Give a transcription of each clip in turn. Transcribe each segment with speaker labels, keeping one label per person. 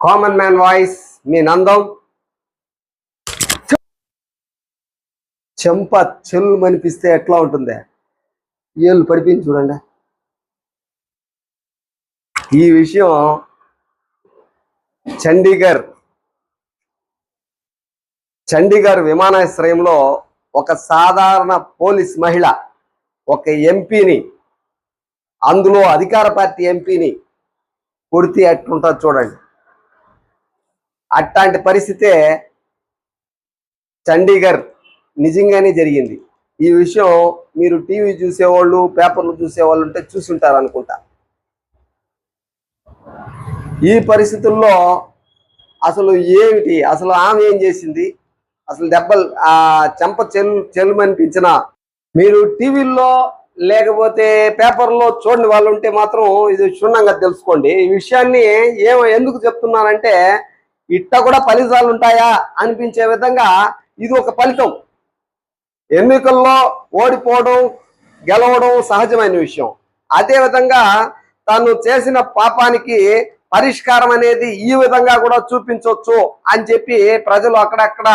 Speaker 1: Common man voice మీ నందం. చెంప చెల్లు మనిపిస్తే ఎట్లా ఉంటుంది? ఏళ్ళు పడిపోయింది చూడండి. ఈ విషయం చండీగఢ్ చండీగఢ్ విమానాశ్రయంలో ఒక సాధారణ పోలీస్ మహిళ ఒక ఎంపీని అందులో అధికార పార్టీ ఎంపీని కొడితే ఎట్లుంటుంది చూడండి. అట్లాంటి పరిస్థితే చండీగఢ్ నిజంగానే జరిగింది. ఈ విషయం మీరు టీవీ చూసేవాళ్ళు పేపర్లు చూసేవాళ్ళు ఉంటే చూసుంటారు అనుకుంటా. ఈ పరిస్థితుల్లో అసలు ఏమిటి? అసలు ఆమె ఏం చేసింది? అసలు దెబ్బలు ఆ చెంప చెల్ చెల్లుమనిపించిన మీరు టీవీల్లో లేకపోతే పేపర్లో చూడని వాళ్ళు ఉంటే మాత్రం ఇది క్షుణ్ణంగా తెలుసుకోండి. ఈ విషయాన్ని ఏమో ఎందుకు చెప్తున్నానంటే ఇట్ట కూడా ఫలితాలు ఉంటాయా అనిపించే విధంగా ఇది ఒక ఫలితం. ఎన్నికల్లో ఓడిపోవడం గెలవడం సహజమైన విషయం. అదే విధంగా తను చేసిన పాపానికి పరిష్కారం అనేది ఈ విధంగా కూడా చూపించవచ్చు అని చెప్పి ప్రజలు అక్కడక్కడ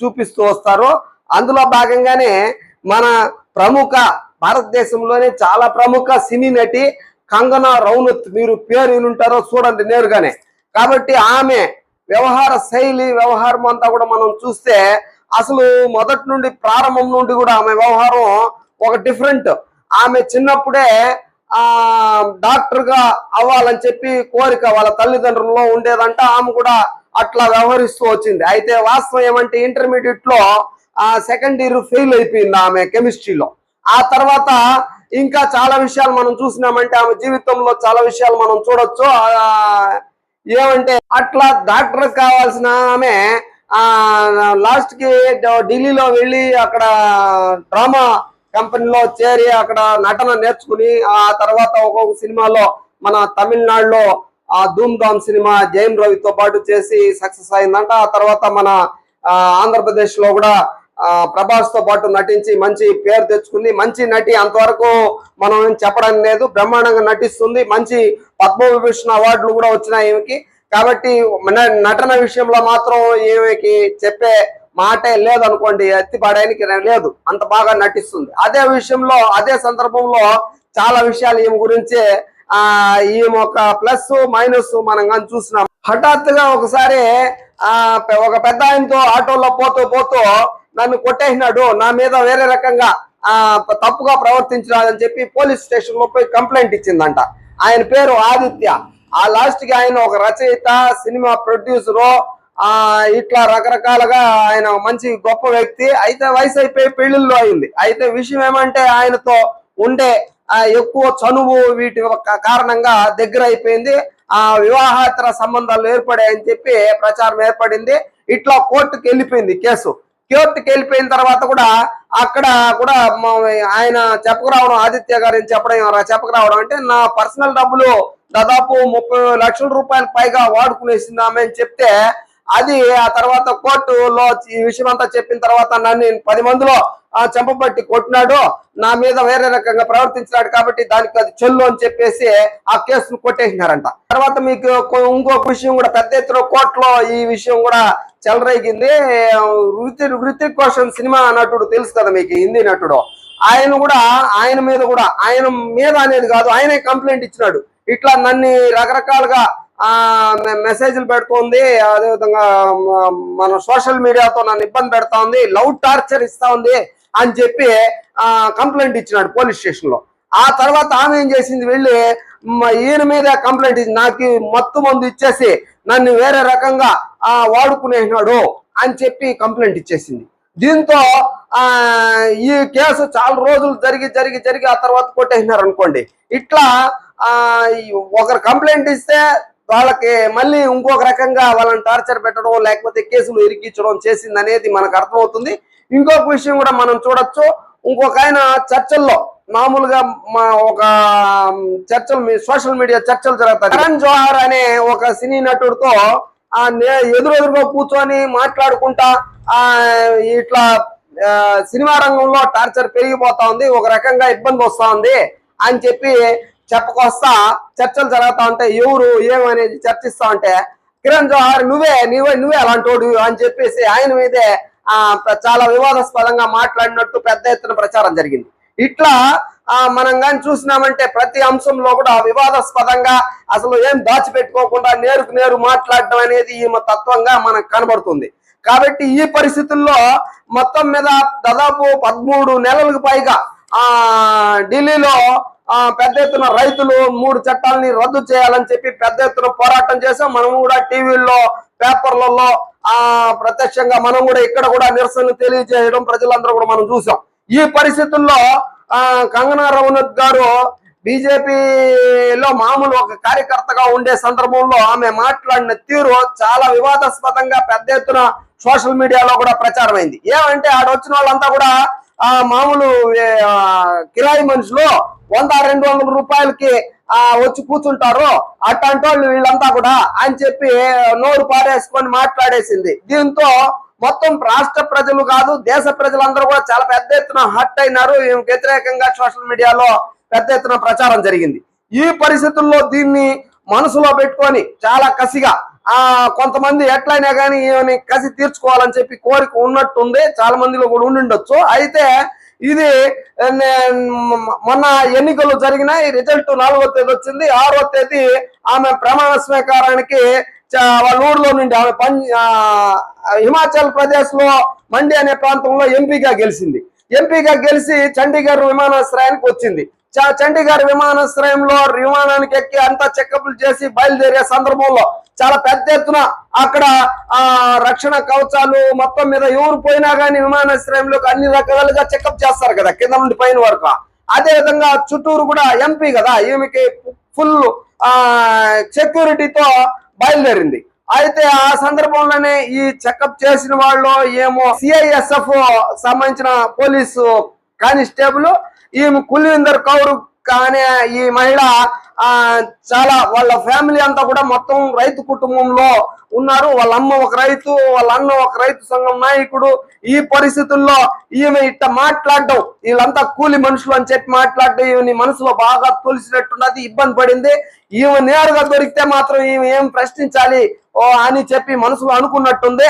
Speaker 1: చూపిస్తూ వస్తారు. అందులో భాగంగానే మన ప్రముఖ భారతదేశంలోనే చాలా ప్రముఖ సినీ నటి కంగనా రౌనత్ మీరు పేరు వినుంటారో చూడండి నేరుగానే. కాబట్టి ఆమె వ్యవహార శైలి వ్యవహారం అంతా కూడా మనం చూస్తే అసలు మొదటి నుండి ప్రారంభం నుండి కూడా ఆమె వ్యవహారం ఒక డిఫరెంట్ ఆమె చిన్నప్పుడే డాక్టర్గా అవ్వాలని చెప్పి కోరిక వాళ్ళ తల్లిదండ్రుల్లో ఉండేదంట. ఆమె కూడా అట్లా వ్యవహరిస్తూ వచ్చింది. అయితే వాస్తవం ఏమంటే ఇంటర్మీడియట్లో సెకండ్ ఇయర్ ఫెయిల్ అయిపోయింది ఆమె కెమిస్ట్రీలో ఆ తర్వాత ఇంకా చాలా విషయాలు మనం చూసినామంటే ఆమె జీవితంలో చాలా విషయాలు మనం చూడొచ్చు. ఏమంటే అట్లా డాక్టర్ కావాల్సిన ఆమె లాస్ట్కి ఢిల్లీలో వెళ్ళి అక్కడ డ్రామా కంపెనీలో చేరి అక్కడ నటన నేర్చుకుని ఆ తర్వాత ఒక్కొక్క సినిమాలో మన తమిళనాడులో ఆ ధూమ్ ధామ్ సినిమా జయం రవితో పాటు చేసి సక్సెస్ అయిందంట. ఆ తర్వాత మన ఆంధ్రప్రదేశ్లో కూడా ప్రభాస్తో పాటు నటించి మంచి పేరు తెచ్చుకుంది. మంచి నటి అంతవరకు మనం ఏం చెప్పడం లేదు. బ్రహ్మాండంగా నటిస్తుంది. మంచి పద్మవిభూషణ్ అవార్డులు కూడా వచ్చినాయి ఈమెకి. కాబట్టి నటన విషయంలో మాత్రం ఈమెకి చెప్పే మాటే లేదనుకోండి ఎత్తి పడడానికి లేదు. అంత బాగా నటిస్తుంది. అదే విషయంలో అదే సందర్భంలో చాలా విషయాలు ఈమె గురించే ఆ ఈమె ఒక ప్లస్ మైనస్ మనం కానీ చూసినాం. హఠాత్తుగా ఒకసారి ఆ ఒక పెద్ద ఆయనతో ఆటోలో పోతూ పోతూ నన్ను కొట్టేసినాడు. నా మీద వేరే రకంగా ఆ తప్పుగా ప్రవర్తించినాడని చెప్పి పోలీస్ స్టేషన్లో పోయి కంప్లైంట్ ఇచ్చిందంట. ఆయన పేరు ఆదిత్య. ఆ లాస్ట్కి ఆయన ఒక రచయిత సినిమా ప్రొడ్యూసరు ఆ ఇట్లా రకరకాలుగా ఆయన మంచి గొప్ప వ్యక్తి. అయితే వయసు అయిపోయి పెళ్ళిళ్ళు అయింది. అయితే విషయం ఏమంటే ఆయనతో ఉండే ఎక్కువ చనువు వీటి యొక్క కారణంగా దగ్గర అయిపోయింది. ఆ వివాహేతర సంబంధాలు ఏర్పడాయని చెప్పి ప్రచారం ఏర్పడింది. ఇట్లా కోర్టుకి వెళ్ళిపోయింది కేసు. కోర్టుకి వెళ్ళిపోయిన తర్వాత కూడా అక్కడ కూడా మా- ఆయన చెప్పకరావడం ఆదిత్య గారిని చెప్పడం ఎవరా చెప్పకరావడం అంటే నా పర్సనల్ డబ్బులు దాదాపు ముప్పై లక్షల రూపాయలు పైగా వాడుకునేసింది ఆమె అని చెప్తే అది ఆ తర్వాత కోర్టులో ఈ విషయం అంతా చెప్పిన తర్వాత నన్ను పది మందిలో చెంపబట్టి కొట్టినాడు. నా మీద వేరే రకంగా ప్రవర్తించినాడు కాబట్టి దానికి అది చెల్లు అని చెప్పేసి ఆ కేసును కొట్టేసినారంట. తర్వాత మీకు ఇంకొక విషయం కూడా పెద్ద ఎత్తున కోర్టులో ఈ విషయం కూడా చెలరేగింది. ఋతిక్ ఋతిక్ రోషన్ సినిమా నటుడు తెలుసు కదా మీకు హిందీ నటుడు. ఆయన కూడా ఆయన మీద కూడా ఆయన మీద అనేది కాదు ఆయనే కంప్లైంట్ ఇచ్చినాడు. ఇట్లా నన్ను రకరకాలుగా మెసేజ్లు పెడుతోంది అదేవిధంగా మన సోషల్ మీడియాతో నన్ను ఇబ్బంది పెడతా ఉంది లవ్ టార్చర్ ఇస్తా ఉంది అని చెప్పి కంప్లైంట్ ఇచ్చినాడు పోలీస్ స్టేషన్లో. ఆ తర్వాత ఆమె ఏం చేసింది వెళ్ళి ఈయన మీద కంప్లైంట్ ఇచ్చి నాకు మత్తు మందు ఇచ్చేసి నన్ను వేరే రకంగా ఆ వాడుకునేసినాడు అని చెప్పి కంప్లైంట్ ఇచ్చేసింది. దీంతో ఈ కేసు చాలా రోజులు జరిగి జరిగి జరిగి ఆ తర్వాత కొట్టేసినారు అనుకోండి. ఇట్లా ఒకరు కంప్లైంట్ ఇస్తే వాళ్ళకి మళ్ళీ ఇంకొక రకంగా వాళ్ళని టార్చర్ పెట్టడం లేకపోతే కేసులు ఇరికించడం చేసింది అనేది మనకు అర్థమవుతుంది. ఇంకొక విషయం కూడా మనం చూడొచ్చు. ఇంకొక ఆయన చర్చల్లో మామూలుగా మా ఒక చర్చలు మీ సోషల్ మీడియా చర్చలు జరుగుతాయి. కరణ్ జోహార్ అనే ఒక సినీ నటుడితో ఆ నే- ఎదురెదురుగా కూర్చొని మాట్లాడుకుంటా ఆ ఇట్లా సినిమా రంగంలో టార్చర్ పెరిగిపోతా ఉంది ఒక రకంగా ఇబ్బంది వస్తా ఉంది అని చెప్పి చెప్పకొస్తా చర్చలు జరుగుతా ఉంటే ఎవరు ఏమనేది చర్చిస్తా ఉంటే కిరణ్ జోహార్ నువ్వే నువ్వే నువ్వే అలాంటోడు అని చెప్పేసి ఆయన మీదే ఆ చాలా వివాదాస్పదంగా మాట్లాడినట్టు పెద్ద ఎత్తున ప్రచారం జరిగింది. ఇట్లా ఆ మనం కానీ చూసినామంటే ప్రతి అంశంలో కూడా వివాదాస్పదంగా అసలు ఏం దాచిపెట్టుకోకుండా నేరుకు నేరు మాట్లాడడం అనేది ఈమె తత్వంగా మనకు కనబడుతుంది. కాబట్టి ఈ పరిస్థితుల్లో మొత్తం మీద దాదాపు పదమూడు నెలలకు పైగా ఆ ఢిల్లీలో ఆ పెద్ద ఎత్తున రైతులు మూడు చట్టాలని రద్దు చేయాలని చెప్పి పెద్ద ఎత్తున పోరాటం చేసాం మనం కూడా టీవీల్లో పేపర్లలో ఆ ప్రత్యక్షంగా మనం కూడా ఇక్కడ కూడా నిరసన తెలియజేయడం ప్రజలందరూ కూడా మనం చూసాం ఈ పరిస్థితుల్లో ఆ కంగనా రవనత్ గారు బీజేపీలో మామూలు ఒక కార్యకర్తగా ఉండే సందర్భంలో ఆమె మాట్లాడిన తీరు చాలా వివాదాస్పదంగా పెద్ద ఎత్తున సోషల్ మీడియాలో కూడా ప్రచారం అయింది ఏమంటే ఆడ వచ్చిన వాళ్ళంతా కూడా ఆ మామూలు కిరాయి మనుషులు వంద రెండు వందల రూపాయలకి ఆ వచ్చి కూర్చుంటారు. అట్లాంటి వాళ్ళు వీళ్ళంతా కూడా అని చెప్పి నోరు పారేసుకొని మాట్లాడేసింది. దీంతో మొత్తం రాష్ట్ర ప్రజలు కాదు దేశ ప్రజలందరూ కూడా చాలా పెద్ద ఎత్తున హట్ అయినారు. ఈమెకు వ్యతిరేకంగా సోషల్ మీడియాలో పెద్ద ఎత్తున ప్రచారం జరిగింది. ఈ పరిస్థితుల్లో దీన్ని మనసులో పెట్టుకొని చాలా కసిగా ఆ కొంతమంది ఎట్లయినా కానీ ఈమెని కసి తీర్చుకోవాలని చెప్పి కోరిక ఉన్నట్టుంది చాలా మందిలో కూడా ఉండిండొచ్చు. అయితే ఇది మొన్న ఎన్నికలు జరిగినాయి రిజల్ట్ నాలుగో తేదీ వచ్చింది. ఆరో తేదీ ఆమె ప్రమాణ స్వీకారానికి వాళ్ళ ఊర్లో నుండి ఆమె పం ఆ, హిమాచల్ ప్రదేశ్లో మండి అనే ప్రాంతంలో ఎంపీగా గెలిచింది. ఎంపీగా గెలిచి చండీగఢ్ విమానాశ్రయానికి వచ్చింది. చ- చండీగఢ్ విమానాశ్రయంలో విమానానికి ఎక్కి అంతా చెకప్లు చేసి బయలుదేరే సందర్భంలో చాలా పెద్ద ఎత్తున అక్కడ ఆ రక్షణ కవచాలు మొత్తం మీద ఎవరు పోయినా కానీ విమానాశ్రయంలోకి అన్ని రకాలుగా చెకప్ చేస్తారు కదా కింద నుండి పైన వరకు. అదే విధంగా చుట్టూరు కూడా ఎంపీ కదా ఈమెకి ఫుల్ ఆ సెక్యూరిటీతో బయలుదేరింది. అయితే ఆ సందర్భంలోనే ఈ చెకప్ చేసిన వాళ్ళు ఏమో సిఐఎస్ఎఫ్ సంబంధించిన పోలీసు కానిస్టేబుల్ ఈమె కుల్వీందర్ కౌర్ కానీ ఈ మహిళ చాలా వాళ్ళ ఫ్యామిలీ అంతా కూడా మొత్తం రైతు కుటుంబంలో ఉన్నారు. వాళ్ళ అమ్మ ఒక రైతు వాళ్ళ అన్న ఒక రైతు సంఘం నాయకుడు. ఈ పరిస్థితుల్లో ఈమె ఇట్ట మాట్లాడడం వీళ్ళంతా కూలి మనుషులు అని చెప్పి మాట్లాడడం ఈమెని మనసులో బాగా తొలిసినట్టున్నది ఇబ్బంది పడింది. ఈమె నేరుగా దొరికితే మాత్రం ఈమె ఏం ప్రశ్నించాలి? ఓ అని చెప్పి మనసులో అనుకున్నట్టుంది.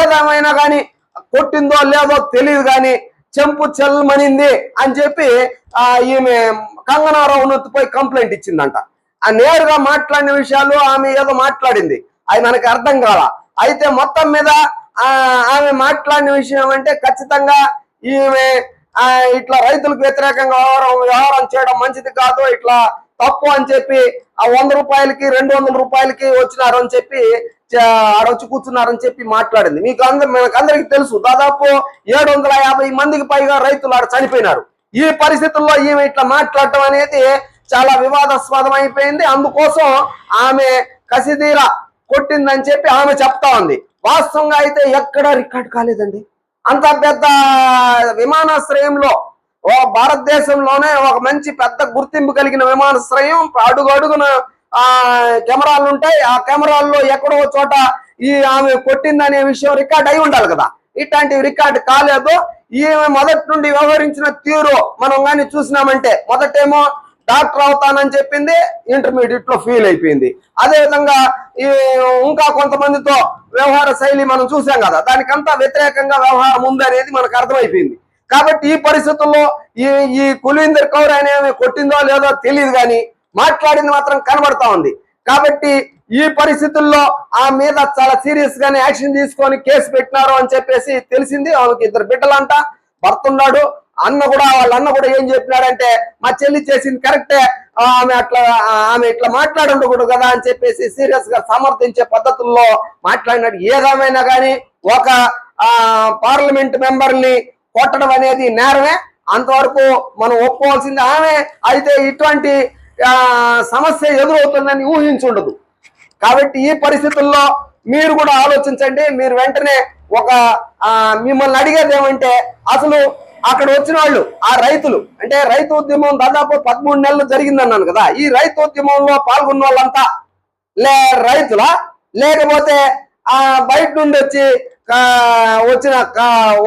Speaker 1: ఏదేమైనా కానీ కొట్టిందో లేదో తెలియదు కానీ చెంపు చెల్లమనింది అని చెప్పి ఆ ఈమె కంగనారావు పోయి కంప్లైంట్ ఇచ్చిందంట. ఆ నేరుగా మాట్లాడిన విషయాలు ఆమె ఏదో మాట్లాడింది. అది మనకి అర్థం కాల. అయితే మొత్తం మీద ఆమె మాట్లాడిన విషయం అంటే ఖచ్చితంగా ఈమె ఇట్లా రైతులకు వ్యతిరేకంగా వ్యవహారం వ్యవహారం చేయడం మంచిది కాదు ఇట్లా తప్పు అని చెప్పి ఆ వంద రూపాయలకి రెండు వందల రూపాయలకి వచ్చినారు అని చెప్పి చ- కూర్చున్నారని చెప్పి మాట్లాడింది. మీకు అందరు మనకు అందరికి తెలుసు దాదాపు ఏడు వందల యాభై మందికి పైగా రైతులు ఆడ చనిపోయినారు. ఈ పరిస్థితుల్లో ఈమె ఇట్లా మాట్లాడటం అనేది చాలా వివాదాస్పదం అయిపోయింది. అందుకోసం ఆమె కసిదీర కొట్టిందని చెప్పి ఆమె చెప్తా ఉంది. వాస్తవంగా అయితే ఎక్కడా రికార్డ్ కాలేదండి? అంత పెద్ద విమానాశ్రయంలో ఓ భారతదేశంలోనే ఒక మంచి పెద్ద గుర్తింపు కలిగిన విమానాశ్రయం అడుగు అడుగున ఆ కెమెరాలు ఉంటాయి. ఆ కెమెరాల్లో ఎక్కడో చోట ఈ ఆమె కొట్టిందనే విషయం రికార్డ్ అయి ఉండాలి కదా. ఇట్లాంటి రికార్డ్ కాలేదు. ఈమె మొదటి నుండి వ్యవహరించిన తీరు మనం కానీ చూసినామంటే మొదటేమో డాక్టర్ అవుతానని చెప్పింది ఇంటర్మీడియట్లో ఫెయిల్ అయిపోయింది. అదే విధంగా ఈ ఇంకా కొంతమందితో వ్యవహార శైలి మనం చూసాం కదా. దానికంతా వ్యతిరేకంగా వ్యవహారం ఉందనేది మనకు అర్థమైపోయింది. కాబట్టి ఈ పరిస్థితుల్లో ఈ ఈ కులీందర్ కౌర్ అనే కొట్టిందో లేదో తెలియదు కానీ మాట్లాడింది మాత్రం కనబడతా ఉంది. కాబట్టి ఈ పరిస్థితుల్లో ఆ మీద చాలా సీరియస్ గానే యాక్షన్ తీసుకొని కేసు పెట్టినారు అని చెప్పేసి తెలిసింది. ఆమెకి ఇద్దరు బిడ్డలంట భర్త ఉన్నాడు. అన్న కూడా వాళ్ళ అన్న కూడా ఏం చెప్పినాడంటే మా చెల్లి చేసింది కరెక్టే ఆమె అట్లా ఆమె ఇట్లా మాట్లాడుండకూడదు కదా అని చెప్పేసి సీరియస్గా సమర్థించే పద్ధతుల్లో మాట్లాడినాడు. ఏదేమైనా కానీ ఒక పార్లమెంట్ మెంబర్ని కొట్టడం అనేది నేరమే. అంతవరకు మనం ఒప్పుకోవాల్సింది. ఆమె అయితే ఇటువంటి సమస్య ఎదురవుతుందని ఊహించుండదు. కాబట్టి ఈ పరిస్థితుల్లో మీరు కూడా ఆలోచించండి. మీరు వెంటనే ఒక మిమ్మల్ని అడిగేది ఏమంటే అసలు అక్కడ వచ్చిన వాళ్ళు ఆ రైతులు అంటే రైతు ఉద్యమం దాదాపు పదమూడు నెలలు జరిగిందన్నాను కదా ఈ రైతు ఉద్యమంలో పాల్గొన్న వాళ్ళంతా లే రైతులా? లేకపోతే ఆ బయట నుండి వచ్చి వచ్చిన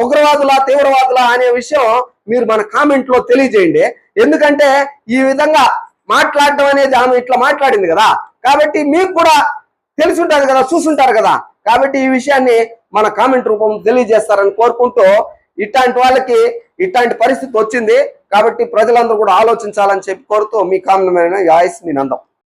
Speaker 1: ఉగ్రవాదుల తీవ్రవాదుల అనే విషయం మీరు మన కామెంట్లో తెలియజేయండి. ఎందుకంటే ఈ విధంగా మాట్లాడడం అనేది ఆమె ఇట్లా మాట్లాడింది కదా. కాబట్టి మీకు కూడా తెలిసి ఉంటుంది కదా చూసుంటారు కదా. కాబట్టి ఈ విషయాన్ని మన కామెంట్ రూపంలో తెలియజేస్తారని కోరుకుంటూ ఇట్లాంటి వాళ్ళకి ఇట్లాంటి పరిస్థితి వచ్చింది కాబట్టి ప్రజలందరూ కూడా ఆలోచించాలని చెప్పి కోరుతూ మీ కామనమైన ఆయుస్ మీ నందం.